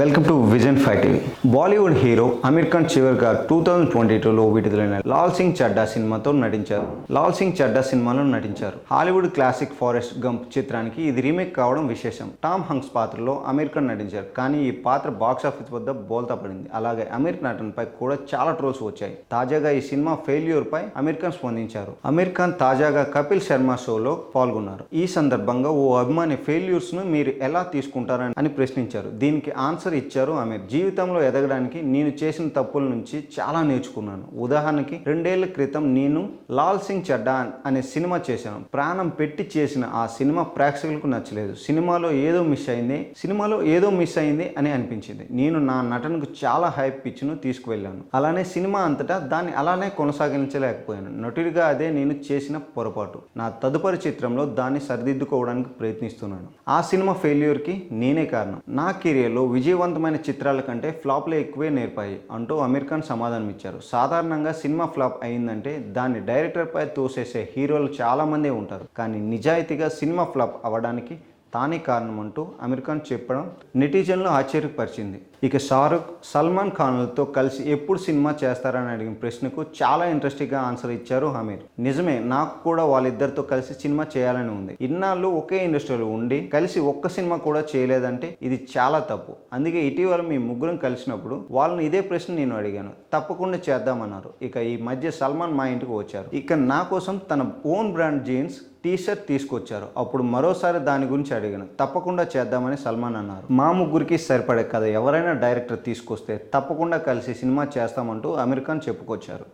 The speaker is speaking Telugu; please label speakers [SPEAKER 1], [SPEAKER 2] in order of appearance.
[SPEAKER 1] Welcome to vision five TV Bollywood hero Aamir Khan చివరిగా టూ థౌజండ్ ట్వంటీ టూలో విడుదలైన లాల్ సింగ్ చడ్డా సినిమాతో నటించారు. లాల్ సింగ్ చడ్డా సినిమాలో నటించారు. హాలీవుడ్ క్లాసిక్ ఫారెస్ట్ గంప్ చిత్రానికి ఇది రీమేక్ కావడం విశేషం. టామ్ హంక్స్ పాత్రలో అమీర్ ఖాన్ నటించారు. కానీ ఈ పాత్ర బాక్స్ ఆఫీస్ వద్ద బోల్తా పడింది. అలాగే అమీర్ నటనపై కూడా చాలా ట్రోల్స్ వచ్చాయి. తాజాగా ఈ సినిమా ఫెయిల్యూర్ పై అమీర్ ఖాన్ స్పందించారు. అమీర్ ఖాన్ తాజాగా కపిల్ శర్మ షోలో పాల్గొన్నారు. ఈ సందర్భంగా ఓ అభిమాని ఫెయిల్యూర్స్ను మీరు ఎలా తీసుకుంటారని అని ప్రశ్నించారు. దీనికి ఆన్సర్ ఇచ్చారు ఆమె. జీవితంలో ఎదగడానికి నేను చేసిన తప్పుల నుంచి చాలా నేర్చుకున్నాను. ఉదాహరణకి రెండేళ్ళ క్రితం నేను లాల్ సింగ్ చడ్డా అనే సినిమా చేశాను. ప్రాణం పెట్టి చేసిన ఆ సినిమా ప్రేక్షకులకు నచ్చలేదు. సినిమాలో ఏదో మిస్ అయింది సినిమాలో ఏదో మిస్ అయింది అని అనిపించింది. నేను నా నటనకు చాలా హైప్ పిచ్ను తీసుకువెళ్ళాను. అలానే సినిమా అంతటా దాన్ని అలానే కొనసాగించలేకపోయాను. నటుడిగా అదే నేను చేసిన పొరపాటు. నా తదుపరి చిత్రంలో దాన్ని సరిదిద్దుకోవడానికి ప్రయత్నిస్తున్నాను. ఆ సినిమా ఫెయిల్యూర్కి నేనే కారణం. నా కెరియర్లో విజయవంతమైన చిత్రాల కంటే ఫ్లాప్లే ఎక్కువే నేర్పాయి అంటూ అమీర్ ఖాన్ సమాధానం ఇచ్చారు. సాధారణంగా సినిమా ఫ్లాప్ అయిందంటే దాన్ని డైరెక్టర్పై తోసేసే హీరోలు చాలామందే ఉంటారు. కానీ నిజాయితీగా సినిమా ఫ్లాప్ అవ్వడానికి తానే కారణమంటూ అంటూ అమీర్ ఖాన్ చెప్పడం నెటిజన్లు ఆశ్చర్యపరిచింది. ఇక షారుఖ్ సల్మాన్ ఖాన్లతో కలిసి ఎప్పుడు సినిమా చేస్తారని అడిగిన ప్రశ్నకు చాలా ఇంట్రెస్టింగ్గా ఆన్సర్ ఇచ్చారు హమీర్ నిజమే నాకు కూడా వాళ్ళిద్దరితో కలిసి సినిమా చేయాలని ఉంది. ఇన్నాళ్ళు ఒకే ఇండస్ట్రీలో ఉండి కలిసి ఒక్క సినిమా కూడా చేయలేదంటే ఇది చాలా తప్పు. అందుకే ఇటీవల మీ ముగ్గురం కలిసినప్పుడు వాళ్ళని ఇదే ప్రశ్న నేను అడిగాను. తప్పకుండా చేద్దామన్నారు. ఇక ఈ మధ్య సల్మాన్ మా ఇంటికి వచ్చారు. ఇక నా కోసం తన own brand jeans T shirt తీసుకొచ్చారు. అప్పుడు మరోసారి దాని గురించి అడిగాను. తప్పకుండా చేద్దామని సల్మాన్ అన్నారు. మా ముగ్గురికి సరిపడే కథ ఎవరైనా డైరెక్టర్ తీసుకొస్తే తప్పకుండా కలిసి సినిమా చేస్తామంటూ అమీర్ ఖాన్ చెప్పుకొచ్చారు.